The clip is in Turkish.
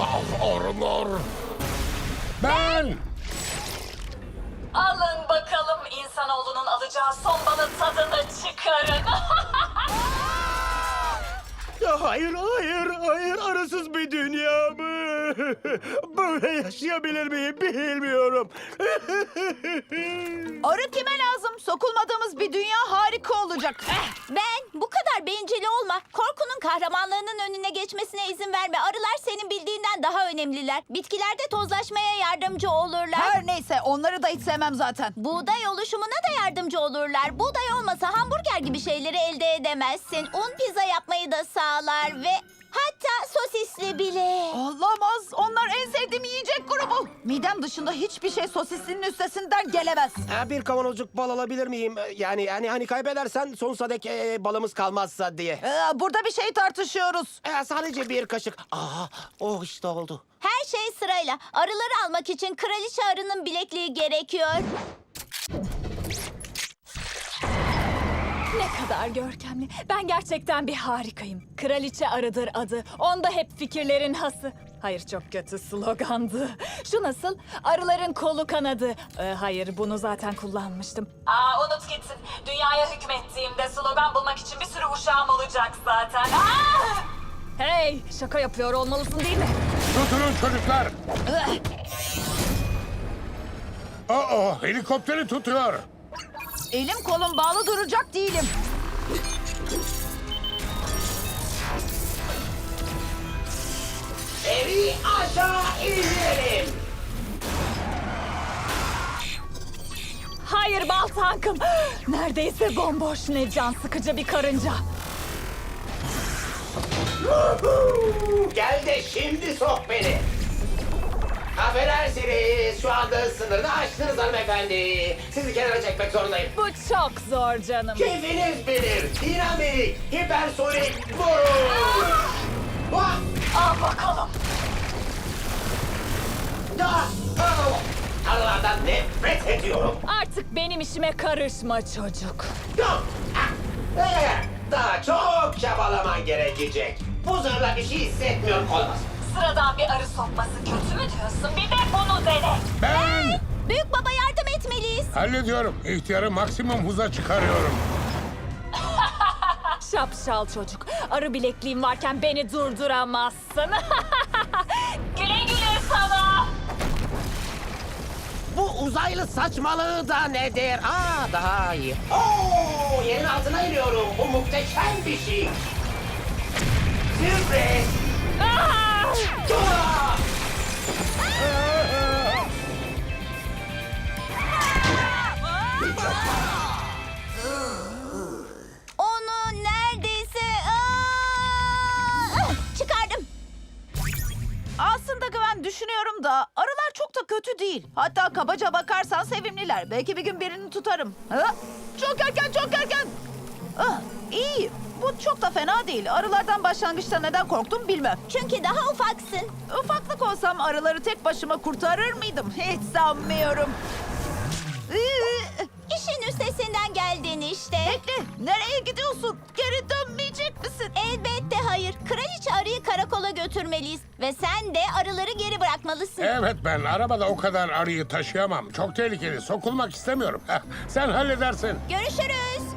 Ah arılar. Ben. Alın bakalım insanoğlunun alacağı son balın tadını çıkarın. Hayır, hayır, hayır. Arasız bir dünya mı? Böyle yaşayabilir miyim bilmiyorum. Arı kime lazım? Sokulmadığımız bir dünya harika olacak. Eh, Ben bu kadar bencil kahramanlığının önüne geçmesine izin verme. Arılar senin bildiğinden daha önemliler. Bitkiler de tozlaşmaya yardımcı olurlar. Her neyse onları da hiç sevmem zaten. Buğday oluşumuna da yardımcı olurlar. Buğday olmasa hamburger gibi şeyleri elde edemezsin. Un pizza yapmayı da sağlar ve sosisli bile. Olamaz. Onlar en sevdiğim yiyecek grubu. Midem dışında hiçbir şey sosislinin üstesinden gelemez. Ha, bir kavanozcuk bal alabilir miyim? Yani yani hani kaybedersen sonsuza dek e, balımız kalmazsa diye. Ee, burada bir şey tartışıyoruz. E, sadece bir kaşık. Aa, oh işte oldu. Her şey sırayla. Arıları almak için kraliçe arının bilekliği gerekiyor. Ne kadar görkemli. Ben gerçekten bir harikayım. Kraliçe arıdır adı. Onda hep fikirlerin hası. Hayır çok kötü slogandı. Şu nasıl? Arıların kolu kanadı. Ee, hayır bunu zaten kullanmıştım. Aa unut gitsin. Dünyaya hükmettiğimde slogan bulmak için bir sürü uşağım olacak zaten. Aa! Hey şaka yapıyor olmalısın değil mi? Tutunun çocuklar. Aa helikopteri tutuyor. Elim kolum bağlı duracak değilim. Evi aşağı inelim. Hayır bal tankım. Neredeyse bomboş ne can sıkıcı bir karınca. Gel de şimdi sok beni. Affedersiniz şu anda sınırını aştınız hanımefendi. Sizi kenara çekmek zorundayım. Bu çok zor canım. Keyfiniz bilir. Dinamik, hipersonik, vuruş. Vah! Al bakalım. Ah! Ah! Arılardan nefret ediyorum. Artık benim işime karışma çocuk. Yok. Ah! Ee, Daha çok çabalaman gerekecek. Bu zırhla bir şey hissetmiyorum olmaz. Sıradan bir arı sokması kötü mü diyorsun? Bir de bunu dene. Ben. Büyük baba yardım etmeliyiz. Hallediyorum. İhtiyarı maksimum hıza çıkarıyorum. Şapşal çocuk. Arı bilekliğim varken beni durduramazsın. güle güle sana. Bu uzaylı saçmalığı da nedir? Aa daha iyi. Oo, yerin altına iniyorum. Bu muhteşem bir şey. Sürpriz. Ah! Onu neredeyse... Çıkardım. Aslında Güven düşünüyorum da arılar çok da kötü değil. Hatta kabaca bakarsan sevimliler. Belki bir gün birini tutarım. Ha? Çok erken, çok erken. Bu çok da fena değil. Arılardan başlangıçta neden korktum bilmem. Çünkü daha ufaksın. Ufaklık olsam arıları tek başıma kurtarır mıydım? Hiç sanmıyorum. Iı, İşin üstesinden geldin işte. Bekle, nereye gidiyorsun? Geri dönmeyecek misin? Elbette hayır. Kraliçe arıyı karakola götürmeliyiz. Ve sen de arıları geri bırakmalısın. Evet ben arabada o kadar arıyı taşıyamam. Çok tehlikeli. Sokulmak istemiyorum. Sen halledersin. Görüşürüz.